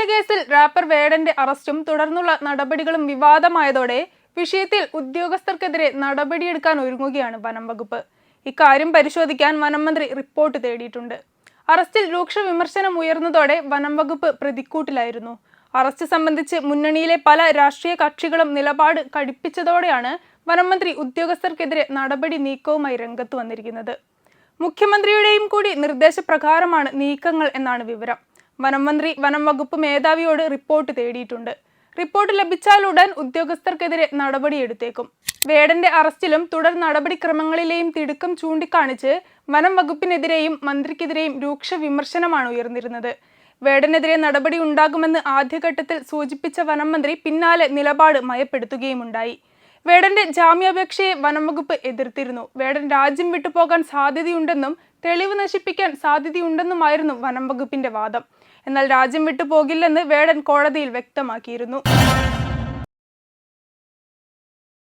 കള്ളക്കടത്ത് കേസിൽ റാപ്പർ വേടന്റെ അറസ്റ്റും തുടർന്നുള്ള നടപടികളും വിവാദമായതോടെ വിഷയത്തിൽ ഉദ്യോഗസ്ഥർക്കെതിരെ നടപടിയെടുക്കാൻ ഒരുങ്ങുകയാണ് വനം വകുപ്പ്. ഇക്കാര്യം പരിശോധിക്കാൻ വനം മന്ത്രി റിപ്പോർട്ട് തേടിയിട്ടുണ്ട്. അറസ്റ്റിൽ രൂക്ഷ വിമർശനം ഉയർന്നതോടെ വനം വകുപ്പ് പ്രതിക്കൂട്ടിലായിരുന്നു. അറസ്റ്റ് സംബന്ധിച്ച് മുന്നണിയിലെ പല രാഷ്ട്രീയ കക്ഷികളും നിലപാട് കടുപ്പിച്ചതോടെയാണ് വനം മന്ത്രി ഉദ്യോഗസ്ഥർക്കെതിരെ നടപടി നീക്കവുമായി രംഗത്ത് വന്നിരിക്കുന്നത്. മുഖ്യമന്ത്രിയുടെയും കൂടി നിർദ്ദേശപ്രകാരമാണ് നീക്കങ്ങൾ എന്നാണ് വിവരം. വനം മന്ത്രി വനം വകുപ്പ് മേധാവിയോട് റിപ്പോർട്ട് തേടിയിട്ടുണ്ട്. റിപ്പോർട്ട് ലഭിച്ചാലുടൻ ഉദ്യോഗസ്ഥർക്കെതിരെ നടപടിയെടുത്തേക്കും വേടന്റെ അറസ്റ്റിലും തുടർ നടപടിക്രമങ്ങളിലെയും തിടുക്കം ചൂണ്ടിക്കാണിച്ച് വനം വകുപ്പിനെതിരെയും മന്ത്രിക്കെതിരെയും രൂക്ഷ വിമർശനമാണ് ഉയർന്നിരുന്നത്. വേടനെതിരെ നടപടി ഉണ്ടാകുമെന്ന് ആദ്യഘട്ടത്തിൽ സൂചിപ്പിച്ച വനം മന്ത്രി പിന്നാലെ നിലപാട് മയപ്പെടുത്തുകയുമുണ്ടായി. വേടന്റെ ജാമ്യാപേക്ഷയെ വനം വകുപ്പ് എതിർത്തിരുന്നു. വേടൻ രാജ്യം വിട്ടുപോകാൻ സാധ്യതയുണ്ടെന്നും തെളിവ് നശിപ്പിക്കാൻ സാധ്യതയുണ്ടെന്നുമായിരുന്നു വനം വകുപ്പിന്റെ വാദം. എന്നാൽ രാജ്യം വിട്ടുപോകില്ലെന്ന് വേടൻ കോടതിയിൽ വ്യക്തമാക്കിയിരുന്നു.